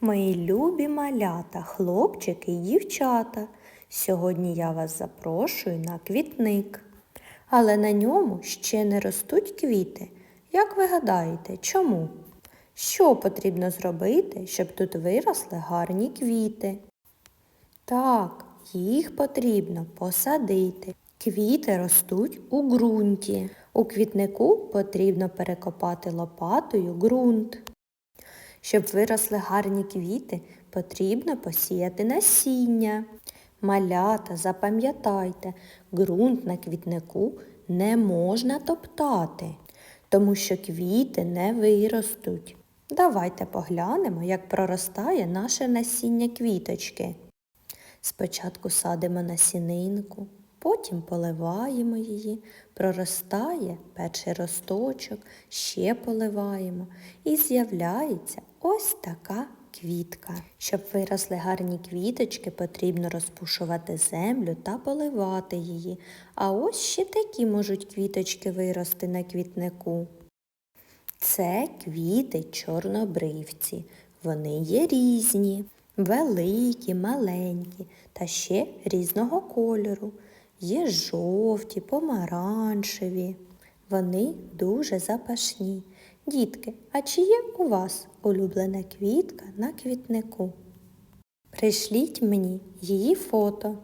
Мої любі малята, хлопчики і дівчата. Сьогодні я вас запрошую на квітник. Але на ньому ще не ростуть квіти. Як ви гадаєте, чому? Що потрібно зробити, щоб тут виросли гарні квіти? Так, їх потрібно посадити. Квіти ростуть у ґрунті. У квітнику потрібно перекопати лопатою ґрунт. Щоб виросли гарні квіти, потрібно посіяти насіння. Малята, запам'ятайте, ґрунт на квітнику не можна топтати, тому що квіти не виростуть. Давайте поглянемо, як проростає наше насіння квіточки. Спочатку садимо насінинку, потім поливаємо її, проростає перший росточок, ще поливаємо і з'являється ось така квітка. Щоб виросли гарні квіточки, потрібно розпушувати землю та поливати її. А ось ще такі можуть квіточки вирости на квітнику. Це квіти чорнобривці. Вони є різні, великі, маленькі та ще різного кольору. Є жовті, помаранчеві. Вони дуже запашні. Дітки, а чи є у вас улюблена квітка на квітнику? Пришліть мені її фото.